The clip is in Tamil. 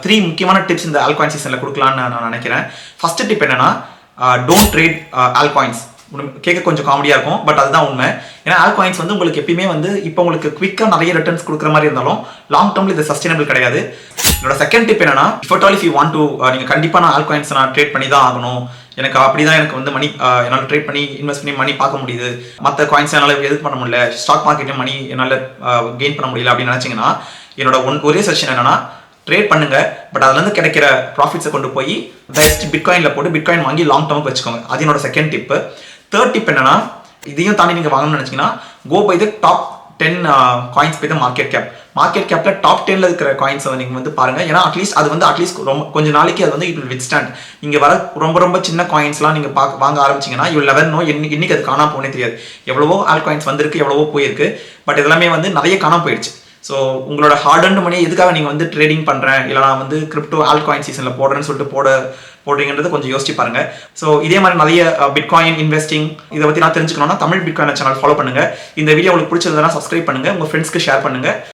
த்ரீ முக்கியமான டிப்ஸ் இந்த ஆல்காயின் சீசனில் கொடுக்கலான்னு நான் நினைக்கிறேன். ஃபர்ஸ்ட் டிப் என்னன்னா டோன்ட் ட்ரேட் ஆல்காயின்ஸ் கேட்க கொஞ்சம் காமெடியாக இருக்கும் பட் அதுதான் உண்மை. ஏன்னா ஆல்காயின்ஸ் வந்து உங்களுக்கு எப்பயுமே வந்து இப்போ உங்களுக்கு குவிக்காக நிறைய ரிட்டர்ன்ஸ் கொடுக்குற மாதிரி இருந்தாலும் லாங் டேர்மில் இது சஸ்டைனபிள் கிடையாது. என்னோட செகண்ட் டிப் என்னன்னா if all if you want to நீங்கள் கண்டிப்பாக நான் ஆல்காயின்ஸ் நான் ட்ரேட் பண்ணி தான் ஆகணும். எனக்கு அப்படி தான் எனக்கு வந்து மணி என்னால் ட்ரேட் பண்ணி இன்வெஸ்ட் பண்ணி மணி பார்க்க முடியுது. மற்ற காயின்ஸ் என்னால் எது பண்ண முடியல. ஸ்டாக் மார்க்கெட்டையும் மணி என்னால் கெயின் பண்ண முடியல அப்படின்னு நினச்சிங்கன்னா என்னோட ஒன் ஒரே செஷன் என்னன்னா ட்ரேட் பண்ணுங்க. பட் அதுலேருந்து கிடைக்கிற ப்ராஃபிட்ஸை கொண்டு போய் பெஸ்ட் பிட்காயினில் போட்டு பிட்காயின் வாங்கி லாங் டேர்முக்கு வச்சுக்கோங்க. அது என்னோட செகண்ட் டிப்பு தேர்ட் டிப் என்னன்னா இதையும் தாண்டி நீங்கள் வாங்கணும்னு நினச்சிங்கன்னா go buy the top ten coins by the market cap market கேப்பில் டாப் டென்ல இருக்கிற காயின்ஸ் வந்து நீங்கள் வந்து பாருங்க. ஏன்னா அட்லீஸ்ட் அது வந்து அட்லீஸ்ட் ரொம்ப கொஞ்ச நாளைக்கு அது வந்து இட் வில் வித் ஸ்டாண்ட் நீங்கள் வர ரொம்ப ரொம்ப சின்ன காயின்ஸ்லாம் நீங்கள் பார்க்க வாங்க ஆரம்பிச்சிங்கன்னா இவ்வளோ லெவன் நோ இன்னைக்கு அது காணாம போனே தெரியாது. எவ்வளவோ ஆல் காயின்ஸ் வந்திருக்கு எவ்வளவோ போயிருக்கு. பட் இதெல்லாமே வந்து நிறைய காணாம போயிடுச்சு. ஸோ உங்களோட ஹார்ட் அண்ட் மணியை எதுக்காக நீங்கள் வந்து ட்ரேடிங் பண்ணுறேன் இல்லை நான் வந்து கிரிப்டோ ஆல்காயின் சீசனில் போடுறேன்னு சொல்லிட்டு போட போடுறீங்கிறது கொஞ்சம் யோசிச்சு பாருங்க. ஸோ இதே மாதிரி நிறைய பிட்காயின் இன்வெஸ்டிங் இதை பற்றி நான் தெரிஞ்சுக்கணும்னா தமிழ் பிட்காயின் சேனல் ஃபாலோ பண்ணுங்க. இந்த வீடியோ உங்களுக்கு பிடிச்சிருந்தா சப்ஸ்கிரைப் பண்ணுங்க. உங்கள் ஃப்ரெண்ட்ஸ்க்கு ஷேர் பண்ணுங்க.